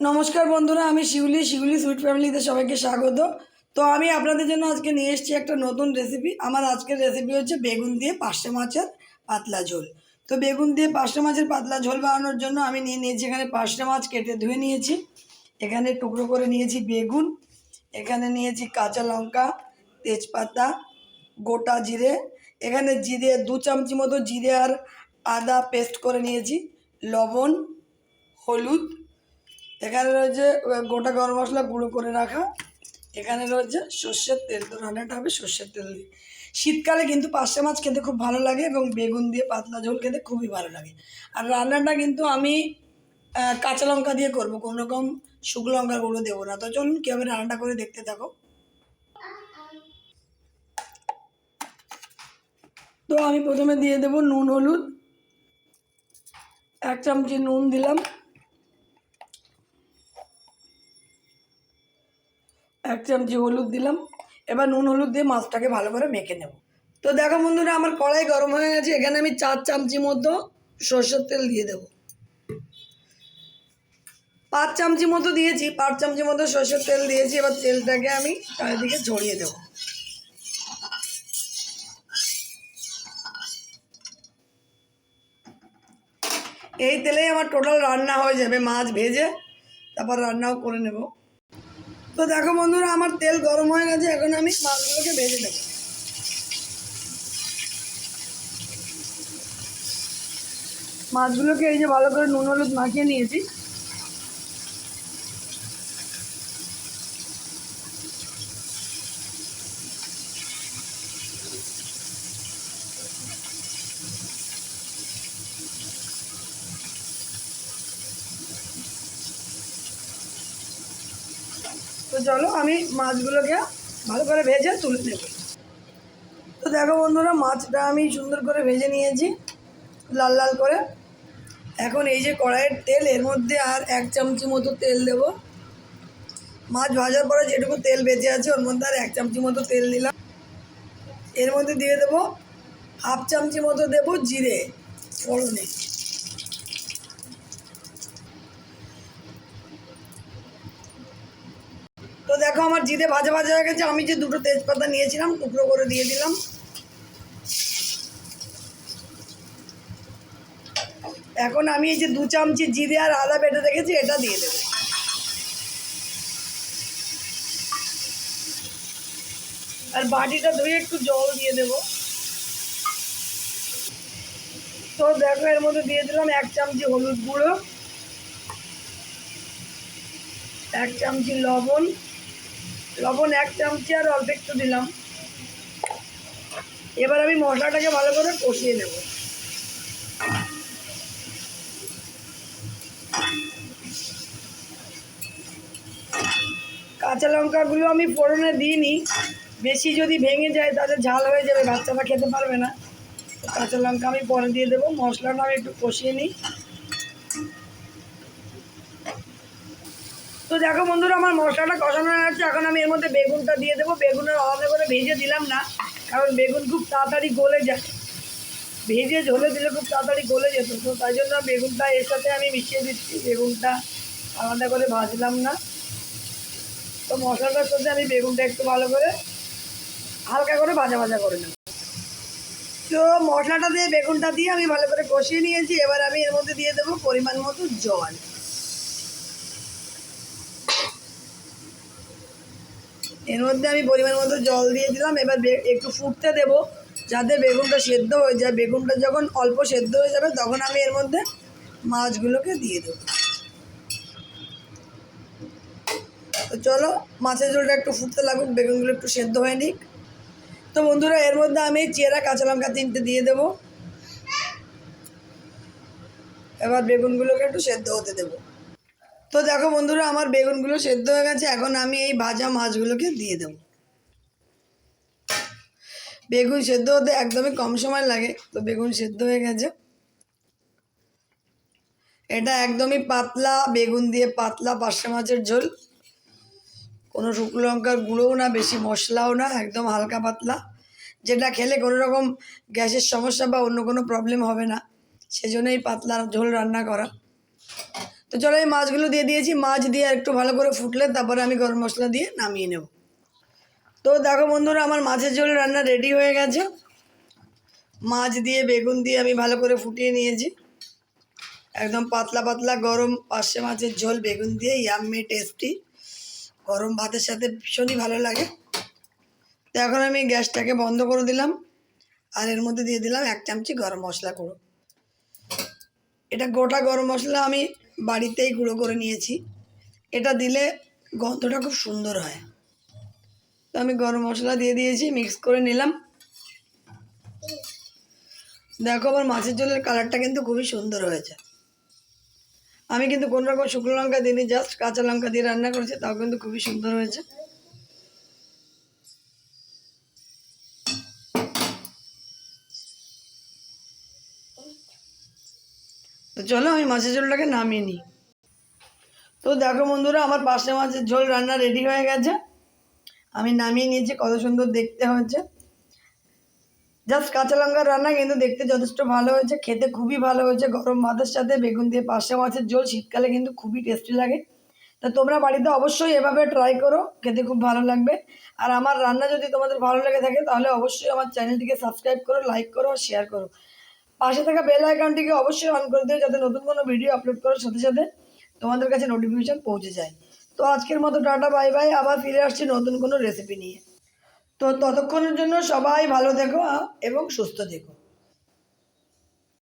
নমস্কার বন্ধুরা, আমি শিউলি শিউলি সুইট ফ্যামিলিতে সবাইকে স্বাগত। তো আমি আপনাদের জন্য আজকে নিয়ে এসেছি একটা নতুন রেসিপি আমার আজকের রেসিপি হচ্ছে বেগুন দিয়ে পার্শে মাছের পাতলা ঝোল। তো বেগুন দিয়ে পার্শে মাছের পাতলা ঝোল বানানোর জন্য আমি নিয়ে নিয়েছি, এখানে পার্শে মাছ কেটে ধুয়ে নিয়েছি। এখানে টুকরো করে নিয়েছি বেগুন, এখানে নিয়েছি কাঁচা লঙ্কা, তেজপাতা, গোটা জিরে, এখানে জিরে, দু চামচি মতো জিরে আর আদা পেস্ট করে নিয়েছি, লবণ, হলুদ এখানে রয়েছে গোটা গরম মশলা গুঁড়ো করে রাখা। এখানে রয়েছে সর্ষের তেল তো রান্নাটা হবে সর্ষের তেল দিয়ে। শীতকালে কিন্তু পার্শে মাছ খেতে খুব ভালো লাগে এবং বেগুন দিয়ে পাতলা ঝোল খেতে খুবই ভালো লাগে। আর রান্নাটা কিন্তু আমি কাঁচা লঙ্কা দিয়ে করব, কোনো রকম শুকনো লঙ্কার গুঁড়ো দেবো না। তো চলুন, কীভাবে রান্নাটা করে দেখতে থাকো। তো আমি প্রথমে দিয়ে দেবো নুন, হলুদ। এক চামচি নুন দিলাম। এক চামচি হলুদ দিলাম। এবার নুন হলুদ দিয়ে মাছটাকে ভালো করে মেখে নেব। তো দেখো বন্ধুরা, আমার কড়াই গরম হয়ে গেছে। এখানে আমি চার চামচি মতো সর্ষের তেল দিয়ে দেবো। পাঁচ চামচি মতো দিয়েছি, পাঁচ চামচি মতো সর্ষের তেল দিয়েছি। এবার তেলটাকে আমি চারিদিকে ছড়িয়ে দেবো। এই তেলেই আমার টোটাল রান্না হয়ে যাবে, মাছ ভেজে তারপর রান্নাও করে নেব। তো দেখো বন্ধুরা, আমার তেল গরম হয়ে গেছে, এখন আমি মাছগুলোকে ভেজে দেবো মাছগুলোকে এই যে ভালো করে নুন, হলুদ মাখিয়ে নিয়েছি। চলো আমি মাছগুলোকে ভালো করে ভেজে তুলে নেব। তো দেখো বন্ধুরা, মাছটা আমি সুন্দর করে ভেজে নিয়েছি, লাল লাল করে। এখন এই যে কড়াইয়ের তেল, এর মধ্যে আর এক চামচি মতো তেল দেব। মাছ ভাজার পরে যেটুকু তেল বেঁচে আছে, ওর মধ্যে আর এক চামচি মতো তেল দিলাম এর মধ্যে দিয়ে দেবো হাফ চামচি মতো দেবো জিরে, ফোড়নে। দেখো আমার জিদে ভাজা ভাজা হয়ে গেছে, আমি যে দুটো তেজপাতা নিয়েছিলাম, টুকরো করে দিয়ে দিলাম। এখন আমি এই যে দু চামচি জিরে আর আদা বেটে রেখেছি, এটা দিয়ে দেবো। আর বাটিটা ধুয়ে একটু জল দিয়ে দেবো। তো দেখো, এর মধ্যে দিয়ে দিলাম এক চামচি হলুদ গুঁড়ো, এক চামচি লবণ লবণ এক চামচি আর অল্প একটু দিলাম। এবার আমি মশলাটাকে ভালো করে কষিয়ে নেব। কাঁচা লঙ্কাগুলো আমি ফোড়নে দিইনি। বেশি যদি ভেঙে যায় তাহলে ঝাল হয়ে যাবে, বাচ্চারা খেতে পারবে না। কাঁচা লঙ্কা আমি পরে দিয়ে দেবো, মশলাটা আমি একটু কষিয়ে নিই। তো দেখো বন্ধুরা, আমার মশলাটা কষানো হয়ে গেছে। এখন আমি এর মধ্যে বেগুনটা দিয়ে দেবো। বেগুনের আলাদা করে ভেজে দিলাম না, কারণ বেগুন খুব তাড়াতাড়ি গলে যায়। ভেজে ঝোলে দিলে খুব তাড়াতাড়ি গলে যেত। তো তাই জন্য বেগুনটা এর সাথে আমি মিশিয়ে দিচ্ছি। বেগুনটা আলাদা করে ভাজলাম না। তো মশলাটার সাথে আমি বেগুনটা একটু ভালো করে হালকা করে ভাজা ভাজা করে নেব। তো মশলাটা দিয়ে বেগুনটা দিয়ে আমি ভালো করে কষিয়ে নিয়েছি। এবার আমি এর মধ্যে দিয়ে দেবো পরিমাণ মতো জল। এর মধ্যে আমি পরিমাণ মতো জল দিয়ে দিলাম। এবার একটু ফুটতে দেবো যাতে বেগুনটা সেদ্ধ হয়ে যায়। বেগুনটা যখন অল্প সেদ্ধ হয়ে যাবে, তখন আমি এর মধ্যে মাছগুলোকে দিয়ে দেবো। তো চলো, মাছের ঝোলটা একটু ফুটতে লাগুক, বেগুনগুলো একটু সেদ্ধ হয়ে নিক। তো বন্ধুরা, এর মধ্যে আমি চেরা, কাঁচা লঙ্কা তিনটে দিয়ে দেবো। এবার বেগুনগুলোকে একটু সেদ্ধ হতে দেবো। তো দেখো বন্ধুরা, আমার বেগুনগুলো সেদ্ধ হয়ে গেছে। এখন আমি এই ভাজা মাছগুলোকে দিয়ে দেবো। বেগুন সেদ্ধ হতে একদমই কম সময় লাগে, তো বেগুন সেদ্ধ হয়ে গেছে। এটা একদমই পাতলা, বেগুন দিয়ে পাতলা পার্শে মাছের ঝোল। কোনো শুকনো লঙ্কার গুঁড়োও না, বেশি মশলাও না, একদম হালকা পাতলা। যেটা খেলে কোনো রকম গ্যাসের সমস্যা বা অন্য কোনো প্রবলেম হবে না। সেজন্যই পাতলা ঝোল রান্না করা। তো চলো এই মাছগুলো দিয়ে দিয়েছি। মাছ দিয়ে একটু ভালো করে ফুটলে তারপরে আমি গরম মশলা দিয়ে নামিয়ে নেব। তো দেখো বন্ধুরা, আমার মাছের ঝোল রান্না রেডি হয়ে গেছে। মাছ দিয়ে বেগুন দিয়ে আমি ভালো করে ফুটিয়ে নিয়েছি। একদম পাতলা পাতলা গরম পার্শে মাছের ঝোল, বেগুন দিয়ে ইয়াম্মি টেস্টি গরম ভাতের সাথে ভীষণই ভালো লাগে। তো এখন আমি গ্যাসটাকে বন্ধ করে দিলাম। আর এর মধ্যে দিয়ে দিলাম এক চামচি গরম মশলা গুঁড়ো। এটা গোটা গরম মশলা আমি বাড়িতেই গুঁড়ো করে নিয়েছি। এটা দিলে গন্ধটা খুব সুন্দর হয়। তো আমি গরম মশলা দিয়ে দিয়েছি মিক্স করে নিলাম। দেখো আমার মাছের ঝোলের কালারটা কিন্তু খুবই সুন্দর হয়েছে। আমি কিন্তু কোনো রকম শুকনো লঙ্কা দিইনি জাস্ট কাঁচা লঙ্কা দিয়ে রান্না করেছি, তাও কিন্তু খুবই সুন্দর হয়েছে। তো চলো আমি মাছের ঝোলটাকে নামিয়ে নিই। তো দেখো বন্ধুরা, আমার পাশে মাছের ঝোল রান্না রেডি হয়ে গেছে। আমি নামিয়ে নিয়েছি, কত সুন্দর দেখতে হয়েছে। জাস্ট কাঁচা লঙ্কার রান্না, কিন্তু দেখতে যথেষ্ট ভালো হয়েছে, খেতে খুবই ভালো হয়েছে। গরম ভাতের সাথে বেগুন দিয়ে পার্শে মাছের ঝোল, শীতকালে কিন্তু খুবই টেস্টি লাগে। তা তোমরা বাড়িতে অবশ্যই এভাবে ট্রাই করো, খেতে খুব ভালো লাগবে। আর আমার রান্না যদি তোমাদের ভালো লেগে থাকে, তাহলে অবশ্যই আমার চ্যানেলটিকে সাবস্ক্রাইব করো লাইক করো শেয়ার করো। পাশে থাকা বেল আইকনটিকে অবশ্যই অন করে দিও যাতে নতুন কোনো ভিডিও আপলোড করার সাথে সাথে তোমাদের কাছে নোটিফিকেশান পৌঁছে যায়। তো আজকের মতো টাটা বাই বাই আবার ফিরে আসছি নতুন কোনো রেসিপি নিয়ে। তো ততক্ষণের জন্য সবাই ভালো থেকো এবং সুস্থ থেকো।